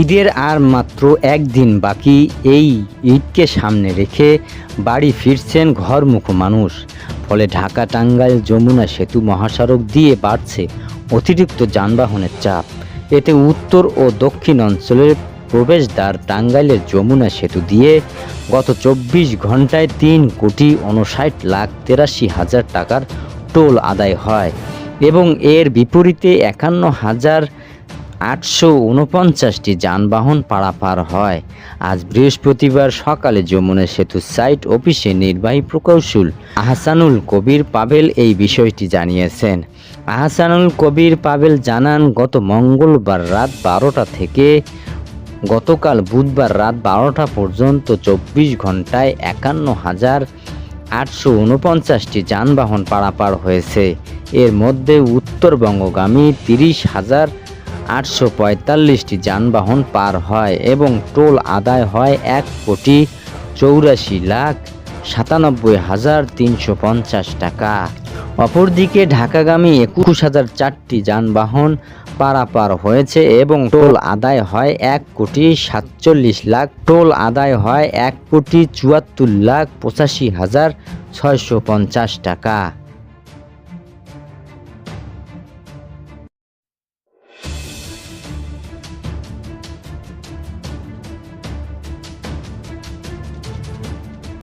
ঈদের আর মাত্র একদিন বাকি। এই ঈদকে সামনে রেখে বাড়ি ফিরছেন ঘরমুখ মানুষ। ফলে ঢাকা টাঙ্গাইল যমুনা সেতু মহাসড়ক দিয়ে বাড়ছে অতিরিক্ত যানবাহনের চাপ। এতে উত্তর ও দক্ষিণ অঞ্চলের প্রবেশদ্বার টাঙ্গাইলের যমুনা সেতু দিয়ে গত চব্বিশ ঘন্টায় তিন কোটি উনষাট লাখ তেরাশি হাজার টাকার টোল আদায় হয় এবং এর বিপরীতে একান্ন হাজার আটশো উনপঞ্চাশটি যানবাহন পারাপার হয়। আজ বৃহস্পতিবার সকালে যমুনা সেতু সাইট অফিসে নির্বাহী প্রকৌশল আহসানুল কবির পাবেল এই বিষয়টি জানিয়েছেন। আহসানুল কবির পাবেল জানান, গত মঙ্গলবার রাত বারোটা থেকে গতকাল বুধবার রাত বারোটা পর্যন্ত চব্বিশ ঘন্টায় একান্ন হাজার আটশো উনপঞ্চাশটি যানবাহন পারাপার হয়েছে। এর মধ্যে উত্তরবঙ্গগামী তিরিশ হাজার আটশো পঁয়তাল্লিশটি যানবাহন পার হয় এবং টোল আদায় হয় এক কোটি চৌরাশি লাখ সাতানব্বই হাজার তিনশো পঞ্চাশ টাকা। অপরদিকে ঢাকাগামী একুশ হাজার চারটি যানবাহন পারাপার হয়েছে এবং টোল আদায় হয় এক কোটি সাতচল্লিশ লাখ, টোল আদায় হয় এক কোটি চুয়াত্তর লাখ পঁচাশি হাজার ছয়শো পঞ্চাশ টাকা।